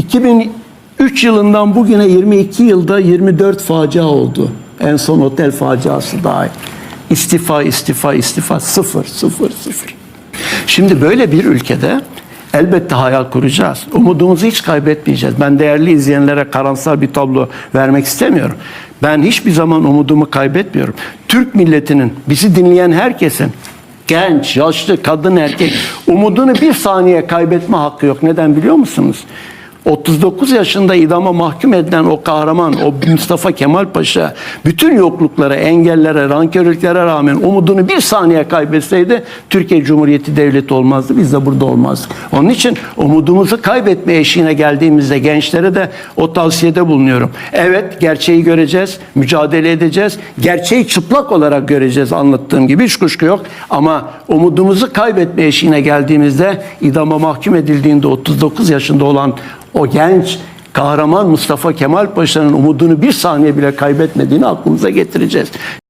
2003 yılından bugüne 22 yılda 24 facia oldu. En son otel faciası dahil. İstifa, istifa, istifa. Sıfır, sıfır, sıfır. Şimdi böyle bir ülkede elbette hayal kuracağız. Umudumuzu hiç kaybetmeyeceğiz. Ben değerli izleyenlere karamsar bir tablo vermek istemiyorum. Ben hiçbir zaman umudumu kaybetmiyorum. Türk milletinin, bizi dinleyen herkesin genç, yaşlı, kadın, erkek umudunu bir saniye kaybetme hakkı yok. Neden biliyor musunuz? 39 yaşında idama mahkum edilen o kahraman, o Mustafa Kemal Paşa bütün yokluklara, engellere, rankörlüklere rağmen umudunu bir saniye kaybetseydi Türkiye Cumhuriyeti Devleti olmazdı. Biz de burada olmazdık. Onun için umudumuzu kaybetme eşiğine geldiğimizde gençlere de o tavsiyede bulunuyorum. Evet gerçeği göreceğiz, mücadele edeceğiz. Gerçeği çıplak olarak göreceğiz anlattığım gibi hiç kuşku yok. Ama umudumuzu kaybetme eşiğine geldiğimizde idama mahkum edildiğinde 39 yaşında olan o genç kahraman Mustafa Kemal Paşa'nın umudunu bir saniye bile kaybetmediğini aklımıza getireceğiz.